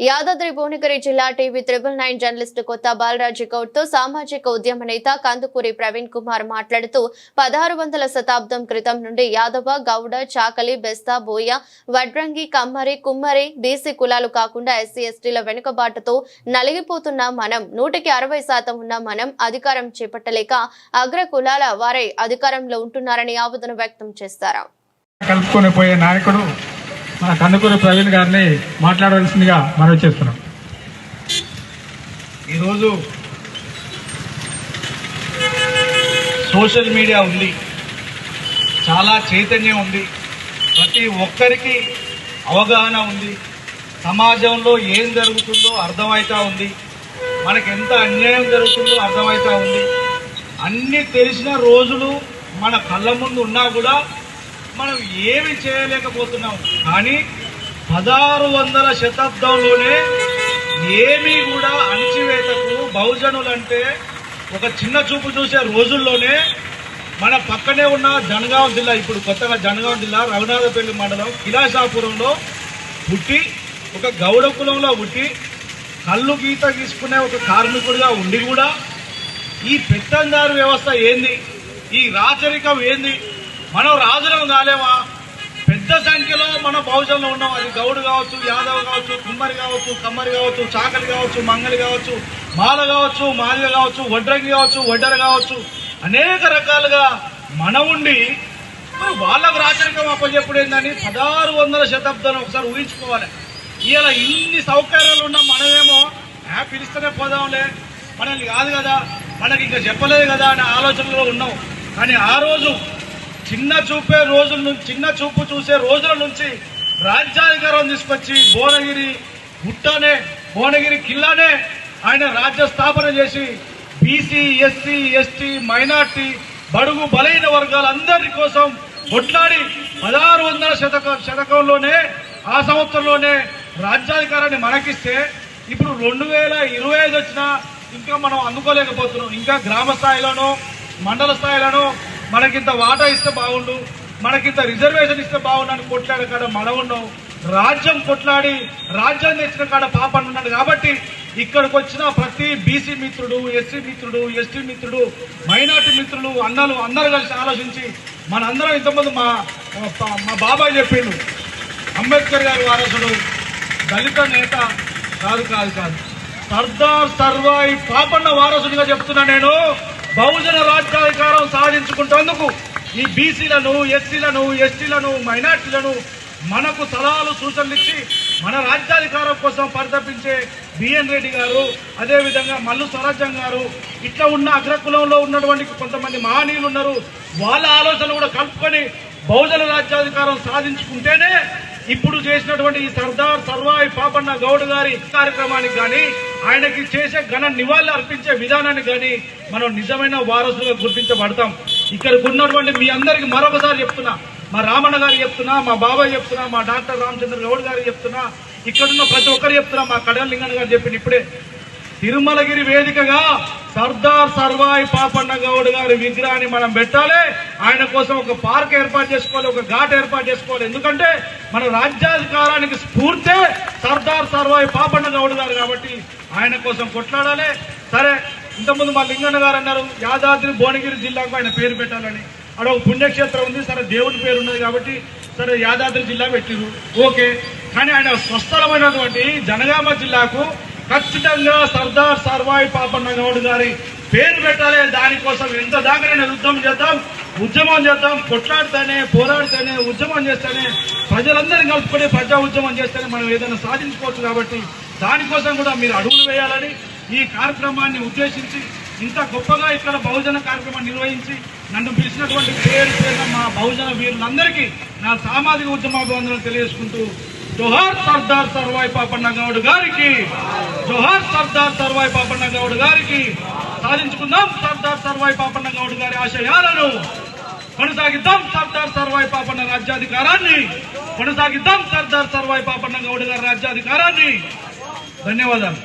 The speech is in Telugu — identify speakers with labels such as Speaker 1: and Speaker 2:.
Speaker 1: యాదాద్రి భువనగిరి జిల్లా టీవీ త్రిబుల్ నైన్ జర్నలిస్టు కొత్త బాలరాజు గౌడ్తో సామాజిక ఉద్యమ నేత కందుకూరి ప్రవీణ్ కుమార్ మాట్లాడుతూ పదహారు వందల శతాబ్దం క్రితం నుండి యాదవ గౌడ చాకలి బెస్తా బోయ వడ్రంగి కమ్మరి కుమ్మరి బీసీ కులాలు కాకుండా ఎస్సీ ఎస్టీల వెనుకబాటుతో నలిగిపోతున్న మనం నూటికి అరవై శాతం ఉన్న మనం అధికారం చేపట్టలేక అగ్ర కులాల వారే అధికారంలో ఉంటున్నారని ఆవేదన వ్యక్తం చేశారు
Speaker 2: కలుపుకొని పోయే నాయకుడు మన కందుకూరు ప్రవీణ్ గారిని మాట్లాడవలసిందిగా మనవి చేస్తున్నాం.
Speaker 3: ఈరోజు సోషల్ మీడియా ఉంది. చాలా చైతన్యం ఉంది. ప్రతి ఒక్కరికి అవగాహన ఉంది. సమాజంలో ఏం జరుగుతుందో అర్థమవుతా ఉంది. మనకి ఎంత అన్యాయం జరుగుతుందో అర్థమవుతా ఉంది. అన్నీ తెలిసిన రోజులు మన కళ్ళ ముందు ఉన్నా కూడా మనం ఏమి చేయలేకపోతున్నాం. కానీ పదహారు వందల శతాబ్దంలోనే ఏమీ కూడా అణచివేతకు బహుజనులంటే ఒక చిన్న చూపు చూసే రోజుల్లోనే మన పక్కనే ఉన్న జనగాం జిల్లా ఇప్పుడు కొత్తగా జనగాం జిల్లా రఘునాథపల్లి మండలం కిలాషాపురంలో పుట్టి ఒక గౌడ కులంలో పుట్టి కళ్ళు గీత గీసుకునే ఒక కార్మికుడిగా ఉండి కూడా ఈ పెత్తందారు వ్యవస్థ ఏంది? ఈ రాచరికం ఏంది? మనం రాజులం కాలేమా? పెద్ద సంఖ్యలో మన బహుజనులు ఉన్నాం. అది గౌడు కావచ్చు యాదవ్ కావచ్చు కుమ్మరి కావచ్చు కమ్మరి కావచ్చు చాకలి కావచ్చు మంగలి కావచ్చు మాల కావచ్చు మాదిగ కావచ్చు వడ్రంగి కావచ్చు వడ్డర కావచ్చు. అనేక రకాలుగా మన ఉండి వాళ్ళకు రాచరికం అప్పచెప్పుడు ఏంటని పదహారు వందల శతాబ్దాన్ని ఒకసారి ఊహించుకోవాలి. ఇలా ఇన్ని సౌకర్యాలు ఉన్న మనమేమో ఆ పిలిస్తేనే పోదాంలే. మనల్ని కాదు కదా మనకి ఇంకా చెప్పలేదు కదా అనే ఆలోచనలో ఉన్నాం. కానీ ఆ రోజు చిన్న చూపే రోజుల నుంచి చిన్న చూపు చూసే రోజుల నుంచి రాజ్యాధికారం తీసుకొచ్చి భువనగిరి గుట్టనే భువనగిరి కిల్లానే ఆయన రాజ్య స్థాపన చేసి బీసీ ఎస్సీ ఎస్టీ మైనార్టీ బడుగు బలైన వర్గాలందరి కోసం కొట్లాడి పదహారు వందల శతక శతకంలోనే ఆ సంవత్సరంలోనే రాజ్యాధికారాన్ని మనకిస్తే ఇప్పుడు రెండు వేల ఇరవై ఐదు వచ్చినా ఇంకా మనం అందుకోలేకపోతున్నాం. ఇంకా గ్రామ స్థాయిలోనో మండల స్థాయిలోనో మనకింత వాటా ఇస్తే బాగుండు మనకింత రిజర్వేషన్ ఇస్తే బాగుండు అని కొట్లాడే కాడ మన ఉన్నాం. రాజ్యం కొట్లాడి రాజ్యం తెచ్చిన కాడ పాపం ఉన్నాడు కాబట్టి ఇక్కడికి వచ్చిన ప్రతి బీసీ మిత్రుడు ఎస్సీ మిత్రుడు ఎస్టీ మిత్రుడు మైనార్టీ మిత్రులు అన్నలు అందరూ కలిసి ఆలోచించి మనందరం ఇంతమంది మా మా బాబాయ్ చెప్పిండు. అంబేద్కర్ గారి వారసుడు దళిత నేత కాదు కాదు కాదు. సర్దార్ సర్వాయి పాపన్న వారసుడిగా చెప్తున్నా నేను. బహుజన రాజ్యాధికారం సాధించుకుంటేందుకు ఈ బీసీలను ఎస్సీలను ఎస్టీలను మైనార్టీలను మనకు సలహాలు సూచనలు ఇచ్చి మన రాజ్యాధికారం కోసం పరితపించే బిఎన్ రెడ్డి గారు అదేవిధంగా మల్లు స్వరాజ్యం గారు ఇట్లా ఉన్న అగ్రకులంలో ఉన్నటువంటి కొంతమంది మహనీయులు ఉన్నారు వాళ్ళ ఆలోచనలు కూడా కలుపుకొని బహుజన రాజ్యాధికారం సాధించుకుంటేనే ఇప్పుడు చేసినటువంటి ఈ సర్దార్ సర్వాయి పాపన్న గౌడ్ గారి కార్యక్రమానికి కానీ ఆయనకి చేసే ఘన నివాళులు అర్పించే విధానానికి కానీ మనం నిజమైన వారసులుగా గుర్తించబడతాం. ఇక్కడికి ఉన్నటువంటి మీ అందరికి మరొకసారి చెప్తున్నా. మా రామన్న గారు చెప్తున్నా మా బాబాయ్ చెప్తున్నా మా డాక్టర్ రామచంద్ర గౌడ్ గారు చెప్తున్నా ఇక్కడున్న ప్రతి ఒక్కరు చెప్తున్నా మా కడలింగన్ గారు చెప్పింది ఇప్పుడే. తిరుమలగిరి వేదికగా సర్దార్ సర్వాయి పాపన్న గౌడ్ గారి విగ్రహాన్ని మనం పెట్టాలి. ఆయన కోసం ఒక పార్క్ ఏర్పాటు చేసుకోవాలి ఒక ఘాట్ ఏర్పాటు చేసుకోవాలి. ఎందుకంటే మన రాజ్యాధికారానికి స్ఫూర్తే సర్దార్ సర్వాయి పాపన్న గౌడ్ గారు కాబట్టి ఆయన కోసం కొట్లాడాలి. సరే ఇంతకుముందు మా లింగన్న గారు అన్నారు యాదాద్రి భువనగిరి జిల్లాకు ఆయన పేరు పెట్టాలని. అక్కడ ఒక పుణ్యక్షేత్రం ఉంది సరే దేవుడి పేరు ఉన్నది కాబట్టి సరే యాదాద్రి జిల్లా పెట్టిరు ఓకే కానీ ఆయన స్వస్థలమైనటువంటి జనగామ జిల్లాకు ఖచ్చితంగా సర్దార్ సర్వాయి పాపన్న గౌడ్ గారి పేరు పెట్టాలి దానికోసం ఎంత దాకానైనా యుద్ధం చేద్దాం ఉద్యమం చేద్దాం కొట్లాడితేనే పోరాడితేనే ఉద్యమం చేస్తేనే ప్రజలందరినీ కలుపుకొని ప్రజా ఉద్యమం చేస్తేనే మనం ఏదైనా సాధించుకోవచ్చు కాబట్టి దానికోసం కూడా మీరు అడుగులు వేయాలని ఈ కార్యక్రమాన్ని ఉద్దేశించి ఇంత గొప్పగా ఇక్కడ బహుజన కార్యక్రమం నిర్వహించి నన్ను పిలిచినటువంటి పేరు పేరు మా బహుజన వీరులందరికీ నా సామాజిక ఉద్యమాభివందనలు తెలియజేసుకుంటూ జోహార్ సర్దార్ సర్వాయి పాపన్న గౌడ్ గారికి జోహార్ సర్దార్ సర్వాయి పాపన్న గౌడ్ గారికి సాధించుకుందాం. సర్దార్ సర్వాయి పాపన్న గౌడ్ గారి ఆశయాలను కొనసాగిద్దాం. సర్దార్ సర్వాయి పాపన్న రాజ్యాధికారాన్ని కొనసాగిద్దాం. సర్దార్ సర్వాయి పాపన్న గౌడ్ గారి రాజ్యాధికారాన్ని. ధన్యవాదాలు.